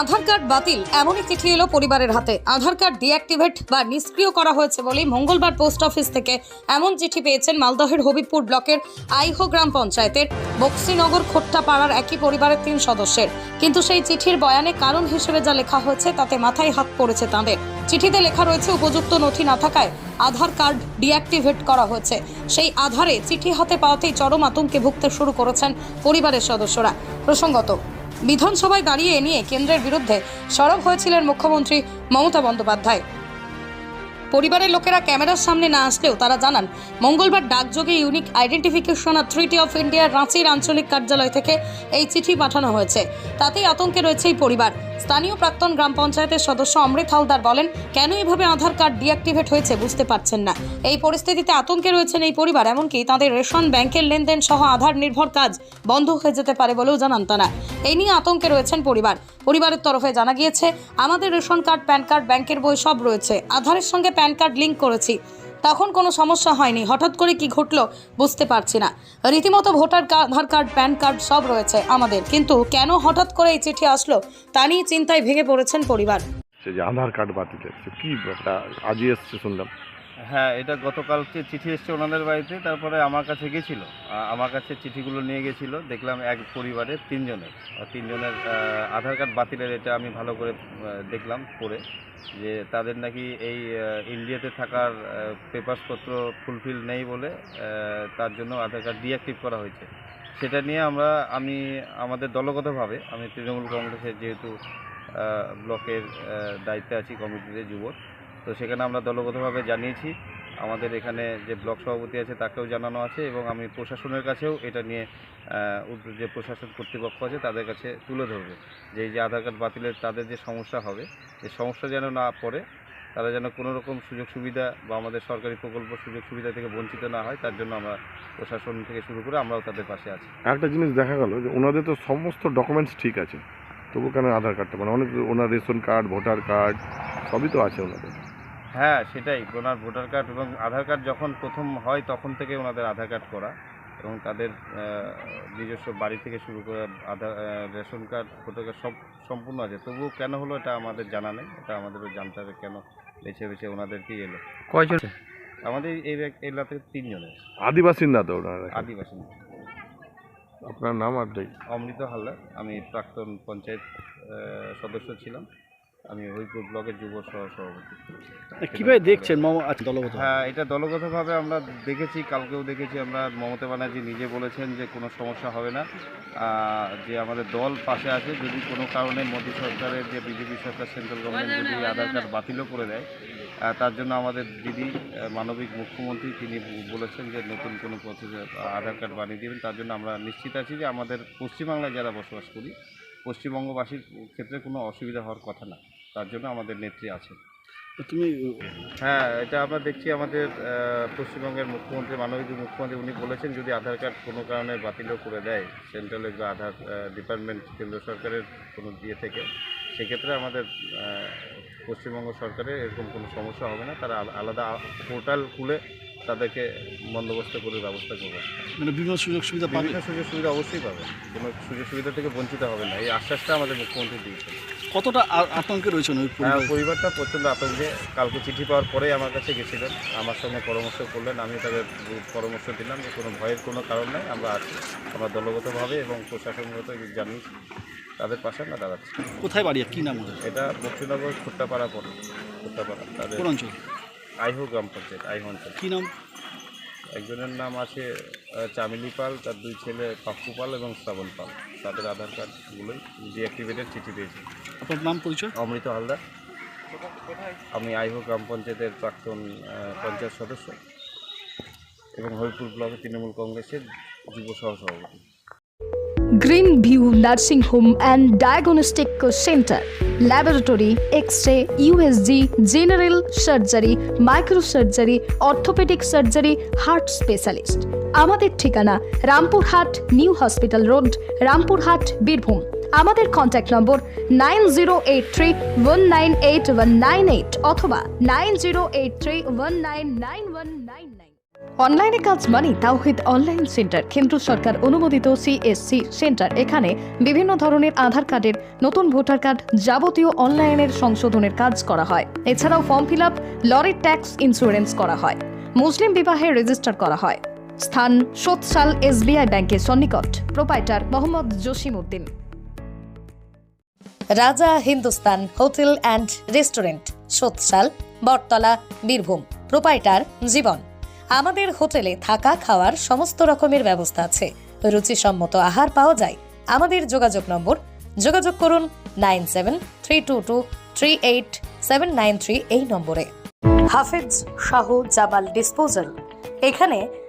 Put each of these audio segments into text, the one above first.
আধার card বাতিল, এমনই চিঠি এলো পরিবারের হাতে। আধার কার্ড ডিঅ্যাক্টিভেট বা নিষ্ক্রিয় করা হয়েছে বলেই মঙ্গলবার পোস্ট অফিস থেকে এমন চিঠি পেয়েছেন মালদহের হবিবপুর ব্লকের আইহো গ্রাম পঞ্চায়েতের বক্সিনগর খোট্টাপাড়ার একই পরিবারের তিন সদস্যের। কিন্তু সেই চিঠির বয়ানে কারণ হিসেবে যা লেখা হয়েছে, তাতে মাথায় হাত পড়েছে তাঁদের। চিঠিতে লেখা রয়েছে, উপযুক্ত নথি না থাকায় আধার কার্ড ডিঅ্যাক্টিভেট করা হয়েছে। সেই আধারে চিঠি হাতে পাওয়াতেই চরম আতঙ্কে ভুগতে শুরু করেছেন পরিবারের সদস্যরা। প্রসঙ্গত বিধানসভায় দাঁড়িয়ে নিয়ে কেন্দ্রের বিরুদ্ধে সরব হয়েছিলেন মুখ্যমন্ত্রী মমতা বন্দ্যোপাধ্যায়। পরিবারের লোকেরা ক্যামেরার সামনে না আসলেও তারা জানান, মঙ্গলবার ডাকযোগে ইউনিক আইডেন্টিফিকেশন অথরিটি অফ ইন্ডিয়ার রাঁচির আঞ্চলিক কার্যালয় থেকে এই চিঠি পাঠানো হয়েছে। তাতেই আতঙ্কে রয়েছে এই পরিবার। স্থানীয় প্রাক্তন গ্রাম পঞ্চায়েতের সদস্য অমৃত হালদার বলেন, কেন এভাবে আধার কার্ড ডিঅ্যাক্টিভেট হয়েছে বুঝতে পারছেন না। এই পরিস্থিতিতে আতঙ্কে রয়েছেন এই পরিবার, এমনকি তাদের রেশন, ব্যাংকের লেনদেন সহ আধার নির্ভর কাজ বন্ধ হয়ে যেতে পারে বলেও জানান তারা। এই নিয়ে আতঙ্কে রয়েছেন পরিবার। পরিবারের তরফে জানা গিয়েছে, আমাদের রেশন কার্ড, প্যান কার্ড, ব্যাংকের বই সব রয়েছে। আধারের সঙ্গে প্যান কার্ড লিঙ্ক করেছি। তখন কোনো সমস্যা হয়নি। হঠাৎ করে কি ঘটলো বুঝতে পারছি না। রীতিমতো voter Aadhaar card, PAN card সব রয়েছে আমাদের। কিন্তু কেন হঠাৎ করে এই চিঠি আসলো তা নিয়ে চিন্তায় ভেঙে পড়েছেন পরিবার। সে যে আধার কার্ড বাতিল কি আজই এসছে শুনলাম। হ্যাঁ এটা গতকালকে চিঠি এসছে ওনাদের বাড়িতে, তারপরে আমার কাছে গেছিল। আমার কাছে চিঠিগুলো নিয়ে গেছিল। দেখলাম এক পরিবারের তিনজনের। তিনজনের আধার কার্ড বাতিলের এটা আমি ভালো করে দেখলাম পড়ে যে তাদের নাকি এই ইন্ডিয়াতে থাকার পেপারসপত্র ফুলফিল নেই বলে তার জন্য আধার কার্ড ডিঅ্যাক্টিভ করা হয়েছে। সেটা নিয়ে আমরা, আমি, আমাদের দলগতভাবে, আমি তৃণমূল কংগ্রেসের যেহেতু ব্লকের দায়িত্বে আছি কমিটিতে যুবক তো সেখানে আমরা দলগতভাবে জানিয়েছি। আমাদের এখানে যে ব্লক সভাপতি আছে তাকেও জানানো আছে এবং আমি প্রশাসনের কাছেও এটা নিয়ে যে প্রশাসন কর্তৃপক্ষ আছে তাদের কাছে তুলে ধরবো যে এই যে আধার কার্ড বাতিলের তাদের যে সমস্যা হবে, এই সমস্যা যেন না পড়ে, তারা যেন কোনো রকম সুযোগ সুবিধা বা আমাদের সরকারি প্রকল্প সুযোগ সুবিধা থেকে বঞ্চিত না হয়, তার জন্য আমরা প্রশাসন থেকে শুরু করে আমরাও তাদের পাশে আছি। একটা জিনিস দেখা গেল যে ওনাদের তো সমস্ত ডকুমেন্টস ঠিক আছে, তবু কেন আধার কার্ডটা? মানে অনেক, ওনার রেশন কার্ড, ভোটার কার্ড, সবই তো আছে ওনাদের। হ্যাঁ সেটাই। ওনার ভোটার কার্ড এবং আধার কার্ড যখন প্রথম হয় তখন থেকে ওনাদের আধার কার্ড করা এবং তাদের নিজস্ব বাড়ি থেকে শুরু করে Aadhaar ration card voter card সব সম্পূর্ণ আছে। তবুও কেন হলো এটা আমাদের জানা নেই। এটা আমাদেরও জানতে হবে কেন বেছে বেছে ওনাদেরকেই এলো। কয়জন? আমাদের এই এলাকাতে তিনজনের আদিবাসীর না তো ওনারা আদিবাসী আপনার নাম আর যাই অমৃত হালদার। আমি প্রাক্তন পঞ্চায়েত সদস্য ছিলাম। আমি হরিপুর ব্লকের যুব সহ সভাপতি। কীভাবে দেখছেন মম আচ্ছা দলগত হ্যাঁ এটা দলগতভাবে আমরা দেখেছি কালকেও দেখেছি আমরা। মমতা ব্যানার্জি নিজে বলেছেন যে কোনো সমস্যা হবে না। যে আমাদের দল পাশে আছে যদি কোনো কারণে মোদী সরকারের যে বিজেপি সরকার সেন্ট্রাল গভর্নমেন্ট যদি আধার কার্ড বাতিলও করে দেয় তার জন্য আমাদের দিদি মানবিক মুখ্যমন্ত্রী তিনি বলেছেন যে নতুন কোনো আধার কার্ড বানিয়ে দেবেন। তার জন্য আমরা নিশ্চিত আছি যে আমাদের পশ্চিমবাংলায় যারা বসবাস করি পশ্চিমবঙ্গবাসীর ক্ষেত্রে কোনো অসুবিধা হওয়ার কথা না। তার জন্য আমাদের নেত্রী আছে তুমি হ্যাঁ এটা আমরা দেখছি আমাদের পশ্চিমবঙ্গের মুখ্যমন্ত্রী মানবিক মুখ্যমন্ত্রী উনি বলেছেন যদি আধার কার্ড কোনো কারণে বাতিলও করে দেয় সেন্ট্রালের বা আধার ডিপার্টমেন্ট কেন্দ্র সরকারের কোনো দিয়ে থেকে সেক্ষেত্রে আমাদের পশ্চিমবঙ্গ সরকারের এরকম কোনো সমস্যা হবে না। তারা আলাদা পোর্টাল খুলে তাদেরকে বন্দোবস্ত করে ব্যবস্থা করবে। মানে বিভিন্ন সুযোগ সুবিধা বিভিন্ন সুযোগ সুবিধা অবশ্যই পাবে। কোনো সুযোগ সুবিধা থেকে বঞ্চিত হবে না। এই আশ্বাসটা আমাদের মুখ্যমন্ত্রী দিয়েছেন। কতটা আতঙ্কে রয়েছেন ওই হ্যাঁ পরিবারটা প্রচণ্ড আতঙ্কে। কালকে চিঠি পাওয়ার পরেই আমার কাছে গেছিলেন। আমার সঙ্গে পরামর্শ করলেন। আমি তাদের পরামর্শ দিলাম যে কোনো ভয়ের কোনো কারণ নেই। আমরা আছি। আমরা দলগতভাবে এবং প্রশাসনগত জানি তাদের পাশে আমরা দাঁড়াচ্ছি। কোথায় বাড়ি? কী নাম এটা বক্সিনগর খোট্টাপাড়া পড়ে খোট্টাপাড়া। তাদের কোন অঞ্চল? আইহো গ্রাম পঞ্চায়েত আইহো অঞ্চল। কী নাম? একজনের নাম আছে চামেলি পাল তার দুই ছেলে পাপ্পু পাল এবং শ্রাবণ পাল। তাদের আধার কার্ডগুলোই ডিঅ্যাক্টিভেটেড চিঠি পেয়েছি আপনার নাম পরিচয়? অমৃত হালদার। আমি আইহো গ্রাম পঞ্চায়েতের প্রাক্তন পঞ্চায়েত সদস্য এবং হরিপুর ব্লকের তৃণমূল কংগ্রেসের যুব সহসভাপতি। Green view nursing home and diagnostic centre. Laboratory X ray USG general surgery microsurgery orthopaedic surgery heart specialist. আমাদের ঠিকানা Rampurhat new hospital road, Rampurhat, Birbhum. আমাদের contact number nine zero eight three one nine eight one nine eight অথবা nine zero eight three one nine nine one nine nine অনলাইনে কাজ মানে তাওহিদ online centre. কেন্দ্র সরকার অনুমোদিত সিএসসি সেন্টার। এখানে বিভিন্ন ধরনের আধার কার্ডের নতুন ভোটার কার্ড যাবতীয় অনলাইনের সংশোধনের কাজ করা হয়। এছাড়াও ফর্ম ফিল আপ, লরির ট্যাক্স ইন্স্যুরেন্স করা হয়। মুসলিম বিবাহে রেজিস্টার করা হয়। স্থান সোৎসাল এসবিআই ব্যাংকের সন্নিকট। Proprietor Mohammad Jasim Uddin Raja Hindustan hotel and restaurant, Sotsal, Battala, Birbhum. Proprietor Jibon. আমাদের হোটেলে থাকা খাওয়ার সমস্ত রকমের ব্যবস্থা আছে। রুচিসম্মত আহার পাওয়া যায়। আমাদের যোগাযোগ নম্বর, যোগাযোগ করুন nine seven three two two three eight seven nine three এই নম্বরে। হাফেজ শাহ জামাল ডিসপোজাল। এখানে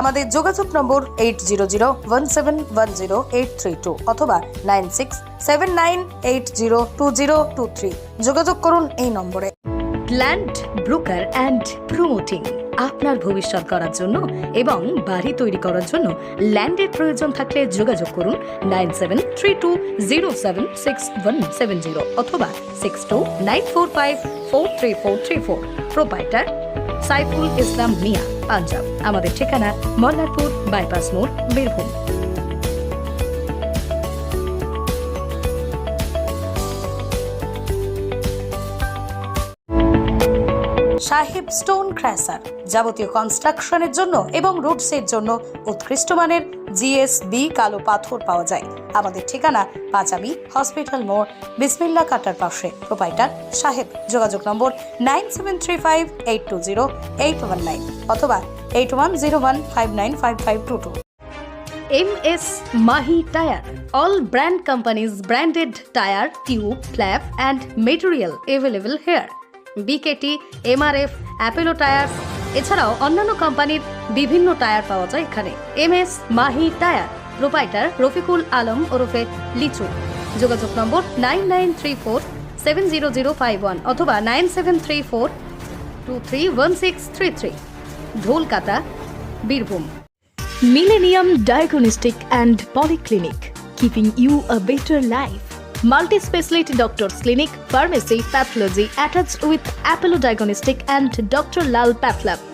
আমাদের যোগাযোগ নম্বর eight zero zero one seven one zero eight three two অথবা nine six seven nine eight zero two zero two three. যোগাযোগ করুন এই নম্বরে। ল্যান্ড ব্রোকার অ্যান্ড প্রমোটিং আপনার ভবিষ্যৎ করার জন্য এবং বাড়ি তৈরি করার জন্য ল্যান্ডের প্রয়োজন থাকলে যোগাযোগ করুন nine seven three two zero seven six one seven zero অথবা six two nine four five four three four three four. Proprietor Saiful Islam Mia. Punjab. আমাদের ঠিকানা মল্লারপুর, বাইপাস মোড়, বীরভূম। সাহেব স্টোন ক্র্যাসার, যাবতীয় কনস্ট্রাকশনের জন্য এবং রুটসের জন্য উৎকৃষ্ট মানের জিএসবি কালো পাথর পাওয়া যায় আমাদের ঠিকানা পাঁচাবি হসপিটাল মোড় বিসমিল্লা কাটার পাশে প্রোপাইটার সাহেব যোগাযোগ নম্বর nine seven three five eight two zero eight one nine অথবা eight one zero one five nine five five two two M MS Mahi Tire. All brand companies branded tire, tube, flap and material available here. BKT, MRF, Apollo Tires এছাড়াও অন্যান্য কোম্পানির বিভিন্ন tyre পাওয়া যায় এখানে। M S Mahi tyre, proprietor Rafikul Alam ওরফে লিচু। যোগাযোগ নম্বর nine nine three four seven zero zero five one অথবা nine seven three four two three one six three three. Dholkata, Birbhum. Millennium diagnostic and polyclinic keeping you a better life multi speciality doctors clinic pharmacy pathology attach with Apollo diagnostic and doctor Lal pathlab